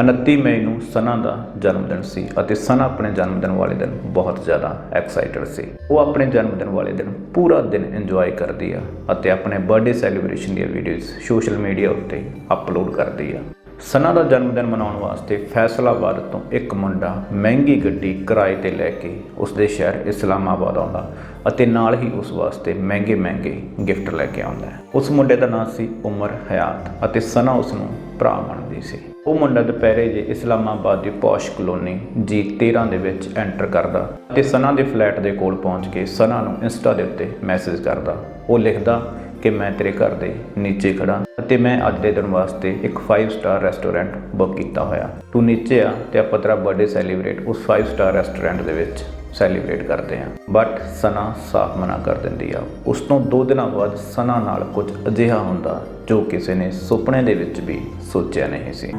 29 ਮਈ ਨੂੰ ਸਨਾ ਦਾ ਜਨਮ ਦਿਨ ਸੀ ਅਤੇ ਸਨਾ ਆਪਣੇ ਜਨਮ ਦਿਨ ਵਾਲੇ ਦਿਨ ਬਹੁਤ ਜ਼ਿਆਦਾ ਐਕਸਾਈਟਡ ਸੀ। ਉਹ ਆਪਣੇ ਜਨਮ ਦਿਨ ਵਾਲੇ ਦਿਨ ਪੂਰਾ ਦਿਨ ਇੰਜੋਏ ਕਰਦੀ ਆ ਅਤੇ ਆਪਣੇ ਬਰਥਡੇ ਸੈਲੀਬ੍ਰੇਸ਼ਨ ਦੀਆਂ ਵੀਡੀਓਜ਼ ਸੋਸ਼ਲ ਮੀਡੀਆ ਉੱਤੇ ਅਪਲੋਡ ਕਰਦੀ ਆ। ਸਨਾ ਦਾ ਜਨਮ ਦਿਨ ਮਨਾਉਣ ਵਾਸਤੇ ਫੈਸਲਾਬਾਦ ਤੋਂ ਇੱਕ ਮੁੰਡਾ ਮਹਿੰਗੀ ਗੱਡੀ ਕਿਰਾਏ ਤੇ ਲੈ ਕੇ ਉਸ ਦੇ ਸ਼ਹਿਰ ਇਸਲਾਮਾਬਾਦ ਆਉਂਦਾ ਅਤੇ ਨਾਲ ਹੀ ਉਸ ਵਾਸਤੇ ਮਹਿੰਗੇ ਮਹਿੰਗੇ ਗਿਫਟ ਲੈ ਕੇ ਆਉਂਦਾ ਉਸ ਮੁੰਡੇ ਦਾ ਨਾਮ ਸੀ ਉਮਰ ਹਯਾਤ ਅਤੇ ਸਨਾ ਉਸ ਨੂੰ ਭਰਾ ਮੰਨਦੀ ਸੀ। ਉਹ ਮੁੰਡਾ ਦੁਪਹਿਰੇ ਜੇ ਇਸਲਾਮਾਬਾਦ ਦੀ ਪੌਸ਼ ਕਲੋਨੀ ਜੀ 13 ਦੇ ਵਿੱਚ ਐਂਟਰ ਕਰਦਾ ਅਤੇ ਸਨਾ ਦੇ ਫਲੈਟ ਦੇ ਕੋਲ ਪਹੁੰਚ ਕੇ ਸਨਾ ਨੂੰ ਇੰਸਟਾ ਦੇ ਉੱਤੇ ਮੈਸੇਜ ਕਰਦਾ। ਉਹ ਲਿਖਦਾ ਕਿ ਮੈਂ ਤੇਰੇ ਘਰ ਦੇ ਨੀਚੇ ਖੜਾ ਅਤੇ ਮੈਂ ਅੱਜ ਦੇ ਦਿਨ ਵਾਸਤੇ ਇੱਕ 5 ਸਟਾਰ ਰੈਸਟੋਰੈਂਟ ਬੁੱਕ ਕੀਤਾ ਹੋਇਆ। ਤੂੰ ਨੀਚੇ ਆ ਤੇ ਆਪਾਂ ਤੇਰਾ ਬਰਥਡੇ ਸੈਲੀਬ੍ਰੇਟ ਉਸ 5 ਸਟਾਰ ਰੈਸਟੋਰੈਂਟ ਦੇ ਵਿੱਚ ਸੈਲੀਬ੍ਰੇਟ ਕਰਦੇ ਆ ਬਟ ਸਨਾ ਸਾਫ਼ ਮਨਾ ਕਰ ਦਿੰਦੀ ਆ। ਉਸ ਤੋਂ 2 ਦਿਨਾਂ ਬਾਅਦ ਸਨਾ ਨਾਲ ਕੁਝ ਅਜਿਹਾ ਹੁੰਦਾ ਜੋ ਕਿਸੇ ਨੇ ਸੁਪਨੇ ਦੇ ਵਿੱਚ ਵੀ ਸੋਚਿਆ ਨਹੀਂ ਸੀ।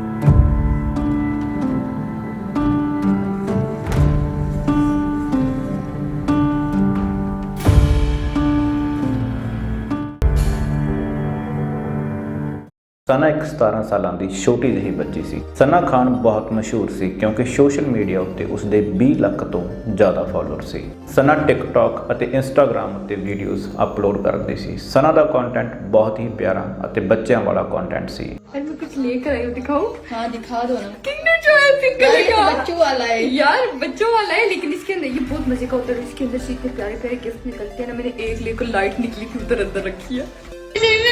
ਸਨਾ ਇੱਕ 17 ਸਾਲਾਂ ਦੀ ਛੋਟੀ ਜਿਹੀ ਬੱਚੀ ਸੀ ਸਨਾ ਖਾਨ ਬਹੁਤ ਮਸ਼ਹੂਰ ਸੀ ਕਿਉਂਕਿ ਸੋਸ਼ਲ ਮੀਡੀਆ ਉੱਤੇ ਉਸਦੇ 20 ਲੱਖ ਤੋਂ ਜ਼ਿਆਦਾ ਫਾਲੋਅਰ ਸੀ ਸਨਾ ਟਿਕਟੌਕ ਅਤੇ ਇੰਸਟਾਗ੍ਰam ਉੱਤੇ ਵੀਡੀਓਜ਼ ਅਪਲੋਡ ਕਰਦੀ ਸੀ ਸਨਾ ਦਾ ਕੰਟੈਂਟ ਬਹੁਤ ਹੀ ਪਿਆਰਾ ਅਤੇ ਬੱਚਿਆਂ ਵਾਲਾ ਕੰਟੈਂਟ ਸੀ यार मैं कुछ लेकर आई हूँ दिखाऊं हाँ दिखा दो ना किंडर जॉय पिंक यार, कलर ये का तो बच्चों वाला है यार बच्चों वाला है लेकिन इसके अंदर ये बहुत मजे का होता है इसके अंदर से इतने प्यारे प्यारे गिफ्ट निकलते हैं ना मैंने एक लेकर लाइट निकली थी उधर अंदर रखी है जब मैं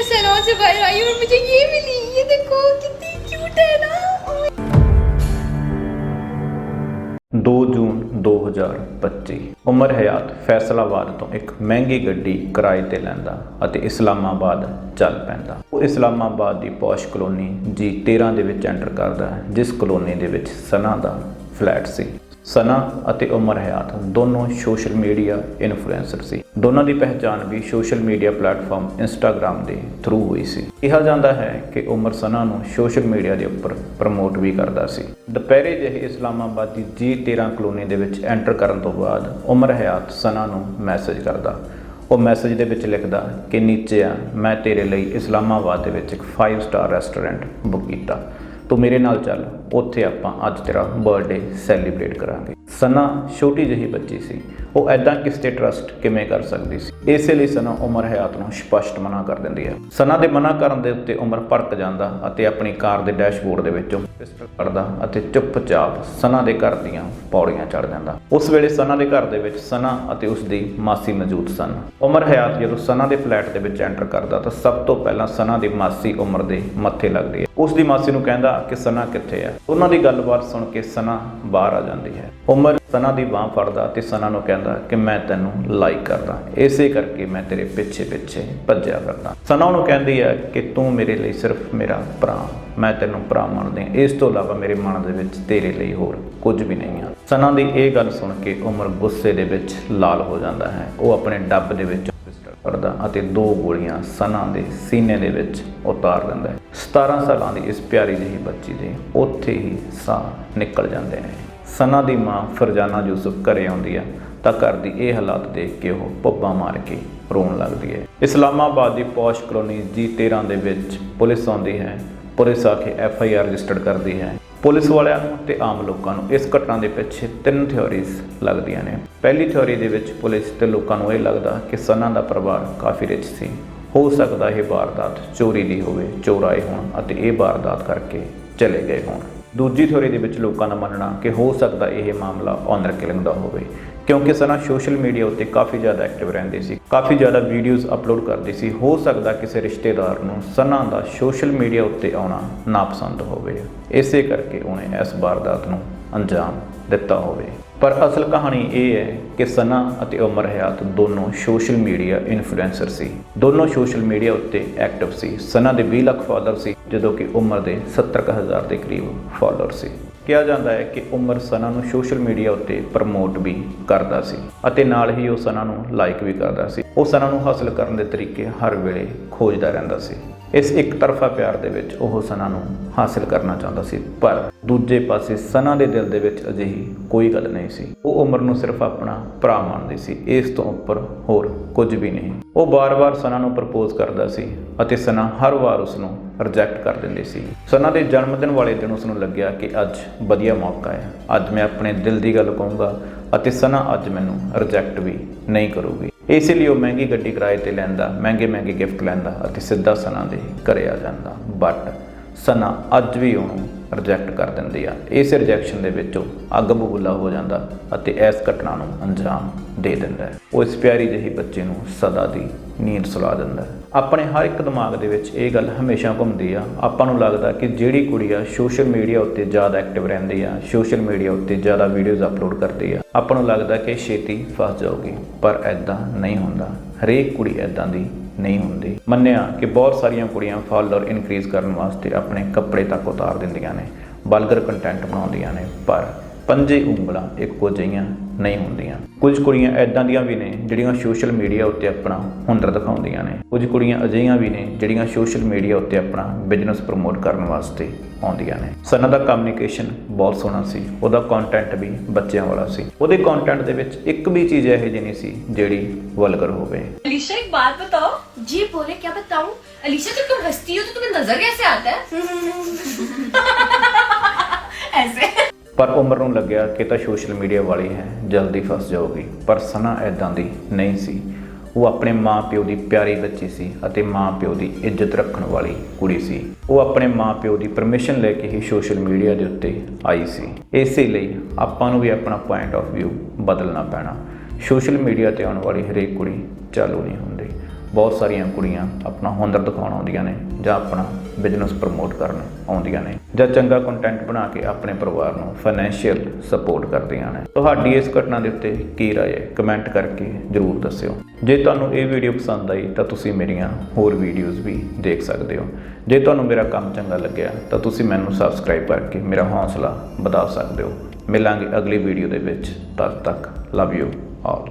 सैलून से बाहर आई और मुझे ये मिली ये देखो कितनी क्यूट है ना Oh my 2 ਜੂਨ 2025 ਉਮਰ ਹਯਾਤ ਫੈਸਲਾਬਾਦ ਤੋਂ ਇੱਕ ਮਹਿੰਗੀ ਗੱਡੀ ਕਿਰਾਏ ਤੇ ਲੈਂਦਾ ਅਤੇ ਇਸਲਾਮਾਬਾਦ ਚੱਲ ਪੈਂਦਾ ਉਹ ਇਸਲਾਮਾਬਾਦ ਦੀ ਪੌਸ਼ ਕਲੋਨੀ ਜੀ 13 ਦੇ ਵਿੱਚ ਐਂਟਰ ਕਰਦਾ ਹੈ ਜਿਸ ਕਲੋਨੀ ਦੇ ਵਿੱਚ ਸਨਾ ਦਾ ਫਲੈਟ ਸੀ ਸਨਾ ਅਤੇ ਉਮਰ ਹਯਾਤ ਦੋਨੋਂ ਸੋਸ਼ਲ ਮੀਡੀਆ ਇਨਫਲੂਐਂਸਰ ਸੀ। ਦੋਨਾਂ ਦੀ ਪਹਿਚਾਣ ਵੀ ਸੋਸ਼ਲ ਮੀਡੀਆ ਪਲੇਟਫਾਰਮ ਇੰਸਟਾਗ੍ਰam ਦੇ ਥਰੂ ਹੋਈ ਸੀ। ਕਿਹਾ ਜਾਂਦਾ ਹੈ ਕਿ ਉਮਰ ਸਨਾ ਨੂੰ ਸੋਸ਼ਲ ਮੀਡੀਆ ਦੇ ਉੱਪਰ ਪ੍ਰਮੋਟ ਵੀ ਕਰਦਾ ਸੀ। ਦੁਪਹਿਰੇ ਜਿਹੇ ਇਸਲਾਮਾਬਾਦ ਦੀ ਜੀ 13 ਕਲੋਨੀ ਦੇ ਵਿੱਚ ਐਂਟਰ ਕਰਨ ਤੋਂ ਬਾਅਦ ਉਮਰ ਹਯਾਤ ਸਨਾ ਨੂੰ ਮੈਸੇਜ ਕਰਦਾ। ਉਹ ਮੈਸੇਜ ਦੇ ਵਿੱਚ ਲਿਖਦਾ ਕਿ ਨੀਚੇ ਆ ਮੈਂ ਤੇਰੇ ਲਈ ਇਸਲਾਮਾਬਾਦ ਦੇ ਵਿੱਚ ਇੱਕ 5 ਸਟਾਰ ਰੈਸਟੋਰੈਂਟ ਬੁੱਕ ਕੀਤਾ। ਤੂੰ ਮੇਰੇ ਨਾਲ ਚੱਲ, ਉੱਥੇ ਆਪਾਂ ਅੱਜ ਤੇਰਾ ਬਰਥਡੇ ਸੈਲੀਬ੍ਰੇਟ ਕਰਾਂਗੇ। ਸਨਾ ਛੋਟੀ ਜਿਹੀ ਬੱਚੀ ਸੀ, ਉਹ ਐਦਾਂ ਕਿਸ ਤੇ ਟਰਸਟ ਕਿਵੇਂ ਕਰ ਸਕਦੀ ਸੀ? ਇਸੇ ਲਈ ਸਨਾ ਉਮਰ ਹਯਾਤ ਨੂੰ ਸਪਸ਼ਟ ਮਨਾ ਕਰ ਦਿੰਦੀ ਹੈ। ਸਨਾ ਦੇ ਮਨਾ ਕਰਨ ਦੇ ਉੱਤੇ ਉਮਰ ਭੜਕ ਜਾਂਦਾ ਅਤੇ ਆਪਣੀ ਕਾਰ ਦੇ ਡੈਸ਼ਬੋਰਡ ਦੇ ਵਿੱਚੋਂ ਪਿਸਟਲ ਕੱਢਦਾ ਅਤੇ ਚੁੱਪਚਾਪ ਸਨਾ ਦੇ ਘਰ ਦੀਆਂ ਪੌੜੀਆਂ ਚੜ੍ਹ ਜਾਂਦਾ। ਉਸ ਵੇਲੇ ਸਨਾ ਦੇ ਘਰ ਦੇ ਵਿੱਚ ਸਨਾ ਅਤੇ ਉਸ ਦੀ ਮਾਸੀ ਮੌਜੂਦ ਸਨ। ਉਮਰ ਹਯਾਤ ਜਦੋਂ ਸਨਾ ਦੇ ਫਲੈਟ ਦੇ ਵਿੱਚ ਐਂਟਰ ਕਰਦਾ ਤਾਂ ਸਭ ਤੋਂ ਪਹਿਲਾਂ ਸਨਾ ਦੀ ਮਾਸੀ ਉਮਰ ਦੇ ਮੱਥੇ ਲੱਗਦੀ ਹੈ। ਉਸ ਦੀ ਮਾਸੀ ਨੂੰ ਕਹਿੰਦਾ ਕਿ ਸਨਾ ਕਿੱਥੇ ਹੈ? ਉਹਨਾਂ ਦੀ ਗੱਲਬਾਤ ਸੁਣ ਕੇ ਸਨਾ ਬਾਹਰ ਆ ਜਾਂਦੀ ਹੈ। ਉਮਰ ਸਨਾ ਦੀ ਬਾਹ ਫੜਦਾ ਤੇ ਸਨਾ ਨੂੰ ਕਹਿੰਦਾ ਕਿ ਮੈਂ ਤੈਨੂੰ ਲਾਈਕ ਕਰਦਾ। ਇਸੇ ਕਰਕੇ ਮੈਂ ਤੇਰੇ ਪਿੱਛੇ ਪਿੱਛੇ ਭੱਜਿਆ ਫਿਰਦਾ। ਸਨਾ ਉਹਨੂੰ ਕਹਿੰਦੀ ਹੈ ਕਿ ਤੂੰ ਮੇਰੇ ਲਈ ਸਿਰਫ ਮੇਰਾ ਭਰਾ। ਮੈਂ ਤੈਨੂੰ ਭਰਾ ਮੰਨਦੀ ਹਾਂ। ਇਸ ਤੋਂ ਇਲਾਵਾ ਮੇਰੇ ਮਨ ਦੇ ਵਿੱਚ ਤੇਰੇ ਲਈ ਹੋਰ ਕੁਝ ਵੀ ਨਹੀਂ ਆ। ਸਨਾ ਦੀ ਇਹ ਗੱਲ ਸੁਣ ਕੇ ਉਮਰ ਗੁੱਸੇ ਦੇ ਵਿੱਚ ਲਾਲ ਹੋ ਜਾਂਦਾ ਹੈ। ਉਹ ਆਪਣੇ ਡੱਬ ਦੇ ਵਿੱਚ ਪਿਸਟਲ ਅਤੇ ਦੋ ਗੋਲੀਆਂ ਸਨਾ ਦੇ ਸੀਨੇ ਦੇ ਵਿੱਚ ਉਤਾਰ ਦਿੰਦਾ ਹੈ। 17 ਸਾਲਾਂ ਦੀ ਇਸ ਪਿਆਰੀ ਜਿਹੀ ਬੱਚੀ ਦੇ ਉੱਥੇ ਹੀ ਸਾਹ ਨਿਕਲ ਜਾਂਦੇ ਨੇ। ਸਨਾ ਦੀ ਮਾਂ ਫਰਜ਼ਾਨਾ ਯੂਸਫ ਘਰੇ ਆਉਂਦੀ ਹੈ ਤਾਂ ਘਰ ਦੀ ਇਹ ਹਾਲਾਤ ਦੇਖ ਕੇ ਉਹ ਪੱਬਾਂ ਮਾਰ ਕੇ ਰੋਣ ਲੱਗਦੀ ਹੈ। ਇਸਲਾਮਾਬਾਦ ਦੀ ਪੌਸ਼ ਕਲੋਨੀ ਜੀ 13 ਦੇ ਵਿੱਚ ਪੁਲਿਸ ਆਉਂਦੀ ਹੈ। ਪੁਲਿਸ ਆ ਕੇ ਐਫ ਆਈ ਆਰ ਰਜਿਸਟਰ ਕਰਦੀ ਹੈ। ਪੁਲਿਸ ਵਾਲਿਆਂ ਨੂੰ ਤੇ ਆਮ ਲੋਕਾਂ ਨੂੰ ਇਸ ਘਟਨਾ ਦੇ ਪਿੱਛੇ ਤਿੰਨ ਥਿਉਰੀਜ਼ ਲੱਗਦੀਆਂ ਨੇ। ਪਹਿਲੀ ਥਿਉਰੀ ਦੇ ਵਿੱਚ ਪੁਲਿਸ ਤੇ ਲੋਕਾਂ ਨੂੰ ਇਹ ਲੱਗਦਾ ਕਿ ਸਨਾ ਦਾ ਪਰਿਵਾਰ ਕਾਫੀ ਰਿਚ ਸੀ। ਹੋ ਸਕਦਾ ਇਹ ਵਾਰਦਾਤ ਚੋਰੀ ਦੀ ਹੋਵੇ ਚੋਰ ਆਏ ਹੋਣ ਅਤੇ ਇਹ ਵਾਰਦਾਤ ਕਰਕੇ ਚਲੇ ਗਏ ਹੋਣ। ਦੂਜੀ ਥਿਉਰੀ ਦੇ ਵਿੱਚ ਲੋਕਾਂ ਦਾ ਮੰਨਣਾ ਕਿ ਹੋ ਸਕਦਾ ਇਹ ਮਾਮਲਾ ਓਨਰ ਕਿਲਿੰਗ ਦਾ ਹੋਵੇ। ਕਿਉਂਕਿ ਸਨਾ ਸੋਸ਼ਲ ਮੀਡੀਆ ਉੱਤੇ ਕਾਫੀ ਜ਼ਿਆਦਾ ਐਕਟਿਵ ਰਹਿੰਦੀ ਸੀ। ਕਾਫੀ ਜ਼ਿਆਦਾ ਵੀਡੀਓਜ਼ ਅਪਲੋਡ ਕਰਦੀ ਸੀ। ਹੋ ਸਕਦਾ ਕਿਸੇ ਰਿਸ਼ਤੇਦਾਰ ਨੂੰ ਸਨਾ ਦਾ ਸੋਸ਼ਲ ਮੀਡੀਆ ਉੱਤੇ ਆਉਣਾ ਨਾ ਪਸੰਦ ਹੋਵੇ। ਇਸੇ ਕਰਕੇ ਉਹਨੇ ਇਸ ਵਾਰਦਾਤ ਨੂੰ ਅੰਜਾਮ ਦਿੱਤਾ ਹੋਵੇ। ਪਰ ਅਸਲ ਕਹਾਣੀ ਇਹ ਹੈ ਕਿ ਸਨਾ ਅਤੇ ਉਮਰ ਹਯਾਤ ਦੋਨੋਂ ਸੋਸ਼ਲ ਮੀਡੀਆ ਇਨਫਲੂਐਂਸਰ ਸੀ। ਦੋਨੋਂ ਸੋਸ਼ਲ ਮੀਡੀਆ ਉੱਤੇ ਐਕਟਿਵ ਸੀ। ਸਨਾ ਦੇ 20 ਲੱਖ ਫਾਲੋਅਰ ਸੀ, ਜਦੋਂ ਕਿ ਉਮਰ ਦੇ 70000 ਦੇ ਕਰੀਬ ਫਾਲੋਅਰ ਸੀ। ਕਿਹਾ ਜਾਂਦਾ ਹੈ ਕਿ ਉਮਰ ਸਨਾ ਨੂੰ ਸੋਸ਼ਲ ਮੀਡੀਆ ਉੱਤੇ ਪ੍ਰਮੋਟ ਵੀ ਕਰਦਾ ਸੀ ਅਤੇ ਨਾਲ ਹੀ ਉਹ ਸਨਾ ਨੂੰ ਲਾਈਕ ਵੀ ਕਰਦਾ ਸੀ। ਉਹ ਸਨਾ ਨੂੰ ਹਾਸਲ ਕਰਨ ਦੇ ਤਰੀਕੇ ਹਰ ਵੇਲੇ ਖੋਜਦਾ ਰਹਿੰਦਾ ਸੀ। ਇਸ ਇੱਕ ਤਰਫਾ ਪਿਆਰ ਦੇ ਵਿੱਚ ਉਹ ਸਨਾ ਨੂੰ ਹਾਸਿਲ ਕਰਨਾ ਚਾਹੁੰਦਾ ਸੀ, ਪਰ ਦੂਜੇ ਪਾਸੇ ਸਨਾ ਦੇ ਦਿਲ ਦੇ ਵਿੱਚ ਅਜਿਹੀ ਕੋਈ ਗੱਲ ਨਹੀਂ ਸੀ। ਉਹ ਉਮਰ ਨੂੰ ਸਿਰਫ ਆਪਣਾ ਭਰਾ ਮੰਨਦੀ ਸੀ, ਇਸ ਤੋਂ ਉੱਪਰ ਹੋਰ ਕੁਝ ਵੀ ਨਹੀਂ। ਉਹ ਬਾਰ-ਬਾਰ ਸਨਾ ਨੂੰ ਪ੍ਰਪੋਜ਼ ਕਰਦਾ ਸੀ ਅਤੇ ਸਨਾ ਹਰ ਵਾਰ ਉਸ ਨੂੰ ਰਿਜੈਕਟ ਕਰ ਦਿੰਦੀ ਸੀ। ਸਨਾ ਦੇ ਜਨਮ ਦਿਨ ਵਾਲੇ ਦਿਨ ਉਸ ਨੂੰ ਲੱਗਿਆ ਕਿ ਅੱਜ ਵਧੀਆ ਮੌਕਾ ਹੈ। ਅੱਜ ਮੈਂ ਆਪਣੇ ਦਿਲ ਦੀ ਗੱਲ ਕਹੂੰਗਾ ਅਤੇ ਸਨਾ ਅੱਜ ਮੈਨੂੰ ਰਿਜੈਕਟ ਵੀ ਨਹੀਂ ਕਰੂਗੀ। ਇਸੇ ਲਈ ਉਹ ਮਹਿੰਗੀ ਗੱਡੀ ਕਿਰਾਏ ਤੇ ਲੈਂਦਾ, ਮਹਿੰਗੇ ਮਹਿੰਗੇ ਗਿਫਟ ਲੈਂਦਾ ਅਤੇ ਸਿੱਧਾ ਸਨਾ ਦੇ ਘਰੇ ਆ ਜਾਂਦਾ। ਬਟ ਸਨਾ ਅੱਜ ਵੀ ਉਹਨੂੰ ਰਿਜੈਕਟ ਕਰ ਦਿੰਦੀ ਆ। ਇਸ ਰਿਜੈਕਸ਼ਨ ਦੇ ਵਿੱਚ ਉਹ ਅੱਗ ਬਬੂਲਾ ਹੋ ਜਾਂਦਾ ਅਤੇ ਇਸ ਘਟਨਾ ਨੂੰ ਅੰਜਾਮ ਦੇ ਦਿੰਦਾ ਹੈ। ਉਹ ਇਸ ਪਿਆਰੀ ਜਿਹੀ ਬੱਚੇ ਨੂੰ ਸਦਾ ਦੀ ਨੀਂਦ ਸੁਲਾ ਦਿੰਦਾ ਆਪਣੇ ਹਰ ਇੱਕ ਦਿਮਾਗ ਦੇ ਵਿੱਚ ਇਹ ਗੱਲ ਹਮੇਸ਼ਾ ਘੁੰਮਦੀ ਆ। ਆਪਾਂ ਨੂੰ ਲੱਗਦਾ ਕਿ ਜਿਹੜੀ ਕੁੜੀ ਆ ਸੋਸ਼ਲ ਮੀਡੀਆ ਉੱਤੇ ਜ਼ਿਆਦਾ ਐਕਟਿਵ ਰਹਿੰਦੀ ਆ ਸੋਸ਼ਲ ਮੀਡੀਆ ਉੱਤੇ ਜ਼ਿਆਦਾ ਵੀਡੀਓਜ਼ ਅਪਲੋਡ ਕਰਦੀ ਆ। ਆਪਾਂ ਨੂੰ ਲੱਗਦਾ ਕਿ ਛੇਤੀ ਫਸ ਜਾਊਗੀ, ਪਰ ਐਦਾਂ ਨਹੀਂ ਹੁੰਦਾ। ਹਰੇਕ ਕੁੜੀ ਐਦਾਂ ਦੀ ਨਹੀਂ ਹੁੰਦੀ। ਮੰਨਿਆ ਕਿ ਬਹੁਤ ਸਾਰੀਆਂ ਕੁੜੀਆਂ ਫਾਲੋਅਰ ਇਨਕਰੀਜ਼ ਕਰਨ ਵਾਸਤੇ ਆਪਣੇ ਕੱਪੜੇ ਤੱਕ ਉਤਾਰ ਦਿੰਦੀਆਂ ਨੇ ਬਲਗਰ ਕੰਟੈਂਟ ਬਣਾਉਂਦੀਆਂ ਨੇ, ਪਰ ਪੰਜੇ ਉਂਗਲਾਂ ਇੱਕੋ ਜਿਹੀਆਂ ਨਹੀਂ ਹੁੰਦੀਆਂ ਕੁਝ ਕੁੜੀਆਂ ਐਦਾਂ ਦੀਆਂ ਵੀ ਨੇ ਜਿਹੜੀਆਂ ਸੋਸ਼ਲ ਮੀਡੀਆ ਉੱਤੇ ਆਪਣਾ ਹੁਨਰ ਦਿਖਾਉਂਦੀਆਂ ਨੇ ਕੁਝ ਕੁੜੀਆਂ ਅਜਿਹੀਆਂ ਵੀ ਨੇ ਜਿਹੜੀਆਂ ਸੋਸ਼ਲ ਮੀਡੀਆ ਉੱਤੇ ਆਪਣਾ ਬਿਜ਼ਨਸ ਪ੍ਰਮੋਟ ਕਰਨ ਵਾਸਤੇ ਆਉਂਦੀਆਂ ਨੇ ਸਨਾ ਦਾ ਕਮਿਊਨੀਕੇਸ਼ਨ ਬਹੁਤ ਸੋਹਣਾ ਸੀ ਉਹਦਾ ਕੰਟੈਂਟ ਵੀ ਬੱਚਿਆਂ ਵਾਲਾ ਸੀ ਉਹਦੇ ਕੰਟੈਂਟ ਦੇ ਵਿੱਚ ਇੱਕ ਵੀ ਚੀਜ਼ ਇਹੋ ਜਿਹੀ ਨਹੀਂ ਸੀ ਜਿਹੜੀ ਵਲਗਰ ਹੋਵੇ अलीशा एक बात बताओ जी बोले क्या बताऊं अलीशा जब तुम हंसती हो तो तुम्हें नजर कैसे आता है ऐसे ਪਰ ਉਮਰ ਨੂੰ ਲੱਗਿਆ ਕਿ ਤਾਂ ਸੋਸ਼ਲ ਮੀਡੀਆ ਵਾਲੀ ਹੈ, ਜਲਦੀ ਫਸ ਜਾਊਗੀ। ਪਰ ਸਨਾ ਐਦਾਂ ਦੀ ਨਹੀਂ ਸੀ। ਉਹ ਆਪਣੇ ਮਾਂ-ਪਿਓ ਦੀ ਪਿਆਰੀ ਬੱਚੀ ਸੀ ਅਤੇ ਮਾਂ-ਪਿਓ ਦੀ ਇੱਜ਼ਤ ਰੱਖਣ ਵਾਲੀ ਕੁੜੀ ਸੀ। ਉਹ ਆਪਣੇ ਮਾਂ-ਪਿਓ ਦੀ ਪਰਮਿਸ਼ਨ ਲੈ ਕੇ ਹੀ ਸੋਸ਼ਲ ਮੀਡੀਆ ਦੇ ਉੱਤੇ ਆਈ ਸੀ। ਇਸੇ ਲਈ ਆਪਾਂ ਨੂੰ ਵੀ ਆਪਣਾ ਪੁਆਇੰਟ ਆਫ View ਬਦਲਣਾ ਪੈਣਾ। ਸੋਸ਼ਲ ਮੀਡੀਆ ਤੇ ਆਉਣ ਵਾਲੀ ਹਰੇਕ ਕੁੜੀ ਚਾਲੂ ਨਹੀਂ ਹੁੰਦੀ। ਬਹੁਤ ਸਾਰੀਆਂ ਕੁੜੀਆਂ ਆਪਣਾ ਹੁਨਰ ਦਿਖਾਉਣ ਆਉਂਦੀਆਂ ਨੇ ਜਾਂ ਆਪਣਾ ਬਿਜ਼ਨਸ ਪ੍ਰਮੋਟ ਕਰਨ ਆਉਂਦੀਆਂ ਨੇ ਜਾਂ ਚੰਗਾ ਕੰਟੈਂਟ ਬਣਾ ਕੇ ਆਪਣੇ ਪਰਿਵਾਰ ਨੂੰ ਫਾਈਨੈਂਸ਼ੀਅਲ ਸਪੋਰਟ ਕਰਦੀਆਂ ਨੇ। ਤੁਹਾਡੀ ਇਸ ਘਟਨਾ ਦੇ ਉੱਤੇ ਕੀ ਰਾਏ ਹੈ? ਕਮੈਂਟ ਕਰਕੇ ਜਰੂਰ ਦੱਸਿਓ। ਜੇ ਤੁਹਾਨੂੰ ਇਹ ਵੀਡੀਓ ਪਸੰਦ ਆਈ ਤਾਂ ਤੁਸੀਂ ਮੇਰੀਆਂ ਹੋਰ ਵੀਡੀਓਜ਼ ਵੀ ਦੇਖ ਸਕਦੇ ਹੋ। ਜੇ ਤੁਹਾਨੂੰ ਮੇਰਾ ਕੰਮ ਚੰਗਾ ਲੱਗਿਆ ਤਾਂ ਤੁਸੀਂ ਮੈਨੂੰ ਸਬਸਕ੍ਰਾਈਬ ਕਰਕੇ ਮੇਰਾ ਹੌਸਲਾ ਵਧਾ ਸਕਦੇ ਹੋ। ਮਿਲਾਂਗੇ ਅਗਲੀ ਵੀਡੀਓ ਦੇ ਵਿੱਚ। ਤਦ ਤੱਕ ਲਵ ਯੂ ਆਲ